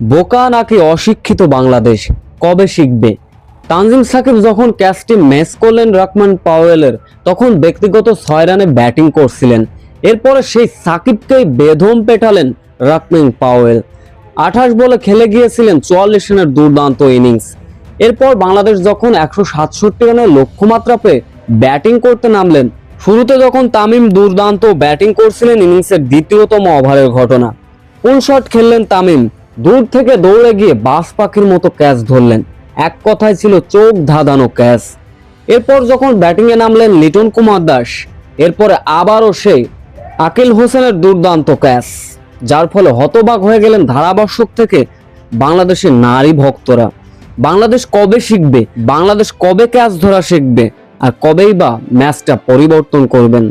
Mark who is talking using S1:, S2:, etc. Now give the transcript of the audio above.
S1: বোকা নাকি অশিক্ষিত বাংলাদেশ? কবে শিখবে? তানজিম সাকিব যখন ক্যাচটি ম্যাচ করলেন রকমান পাওয়েলের, তখন ব্যক্তিগত ছয় রানে ব্যাটিং করছিলেন। এরপরে সেই সাকিবকেই বেধম পেটালেন রকমান পাওয়েল। আঠাশ বলে খেলে গিয়েছিলেন চুয়াল্লিশ রানের দুর্দান্ত ইনিংস এরপর বাংলাদেশ যখন একশো সাতষট্টি রানের লক্ষ্যমাত্রা পেয়ে ব্যাটিং করতে নামলেন, শুরুতে যখন তামিম দুর্দান্ত ব্যাটিং করছিলেন ইনিংসের দ্বিতীয়তম ওভারের ঘটনা। ফুল শট খেললেন তামিম দূর থেকে দৌড়ে গিয়ে বাস পাখির মতো ক্যাচ ধরলেন। এক কথায় ছিল চোখ ধাঁধানো ক্যাচ। এরপর যখন ব্যাটিংয়ে নামলেন লিটন কুমার দাস, এরপরে আবারও সেই আকিল হোসেনের দুর্দান্ত ক্যাচ, যার ফলে হতবাক হয়ে গেলেন ধারাভাষ্যক থেকে বাংলাদেশের নারী ভক্তরা। বাংলাদেশ কবে শিখবে? বাংলাদেশ কবে ক্যাচ ধরা শিখবে? আর কবেই বা ম্যাচটা পরিবর্তন করবেন?